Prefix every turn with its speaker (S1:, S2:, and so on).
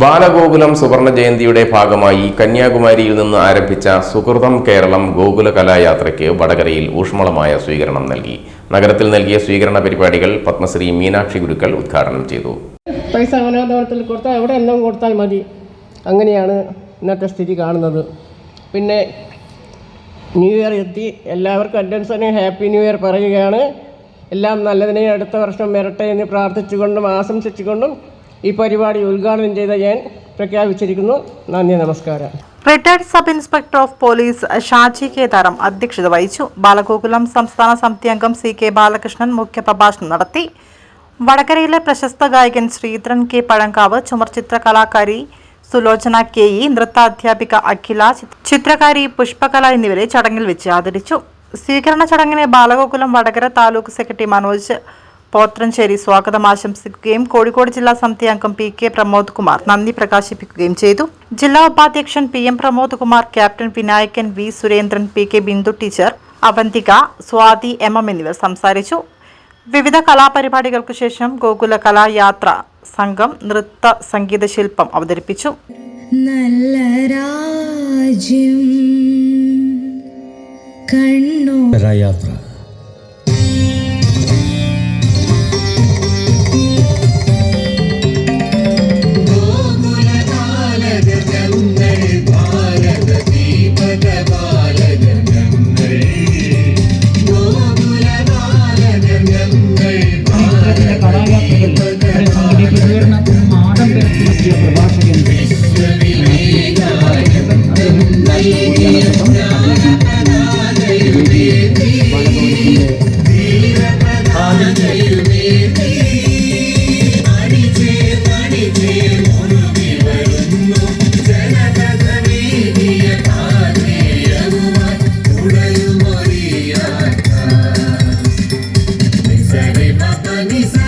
S1: ബാലഗോകുലം സുവർണ ജയന്തിയുടെ ഭാഗമായി കന്യാകുമാരിയിൽ നിന്ന് ആരംഭിച്ച സുഹൃതം കേരളം ഗോകുല കലായാത്രയ്ക്ക് വടകരയിൽ ഊഷ്മളമായ സ്വീകരണം നൽകി. നഗരത്തിൽ നൽകിയ സ്വീകരണ പരിപാടികൾ പത്മശ്രീ മീനാക്ഷി ഗുരുക്കൾ ഉദ്ഘാടനം ചെയ്തു.
S2: പൈസ അനാഥവനത്തിൽ കൊടുത്താൽ എവിടെ എല്ലാം കൊടുത്താൽ മതി. അങ്ങനെയാണ് ഇന്നത്തെ സ്ഥിതി കാണുന്നത്. പിന്നെ ന്യൂ ഇയർ എത്തി. എല്ലാവർക്കും അഡ്വാൻസിന് ഹാപ്പി ന്യൂ ഇയർ പറയുകയാണ്. എല്ലാം നല്ലതിനെ അടുത്ത വർഷം വരട്ടെ എന്ന് പ്രാർത്ഥിച്ചുകൊണ്ടും ആശംസിച്ചുകൊണ്ടും ഈ പരിപാടി ഉദ്ഘാടനം ചെയ്ത ഞാൻ പ്രഖ്യാപിച്ചിരിക്കുന്നു. നന്ദി നമസ്കാരം.
S3: Retired sub inspector of police Shaji K Kedaram അധ്യക്ഷത വഹിച്ചു. ബാലഗോകുലം സംസ്ഥാന സമിതി അംഗം സി കെ ബാലകൃഷ്ണൻ മുഖ്യപ്രഭാഷണം നടത്തി. വടകരയിലെ പ്രശസ്ത ഗായകൻ ശ്രീധരൻ കെ പഴങ്കാവ് ചുമർചിത്ര കലാകാരി സുലോചന കെ ഇ നൃത്താധ്യാപിക അഖില ചിത്രകാരി പുഷ്പകല എന്നിവരെ ചടങ്ങിൽ വെച്ച് ആദരിച്ചു. സ്വീകരണ ചടങ്ങിനെ ബാലഗോകുലം വടകര താലൂക്ക് സെക്രട്ടറി മനോജ് പോത്രഞ്ചേരി സ്വാഗതം ആശംസിക്കുകയും കോഴിക്കോട് ജില്ലാ സമിതി അംഗം പി കെ പ്രമോദ് കുമാർ നന്ദി പ്രകാശിപ്പിക്കുകയും ചെയ്തു. ജില്ലാ ഉപാധ്യക്ഷൻ P M Pramod Kumar captain Vinayakan V Surendran P K Bindu teacher Avanthika Swathi M M എന്നിവർ സംസാരിച്ചു. വിവിധ കലാപരിപാടികൾക്ക് ശേഷം ഗോകുല കലായാത്ര സംഘം നൃത്ത സംഗീത ശില്പം അവതരിപ്പിച്ചു.
S4: നല്ല രാജ്യം കണ്ണോ
S5: യാത്ര
S6: കലാകാർത്തികൾ സംഘടിപ്പ് തീർന്നതിന് മാടം പേർത്തിയ പ്രഭാഷകൻ Lisa.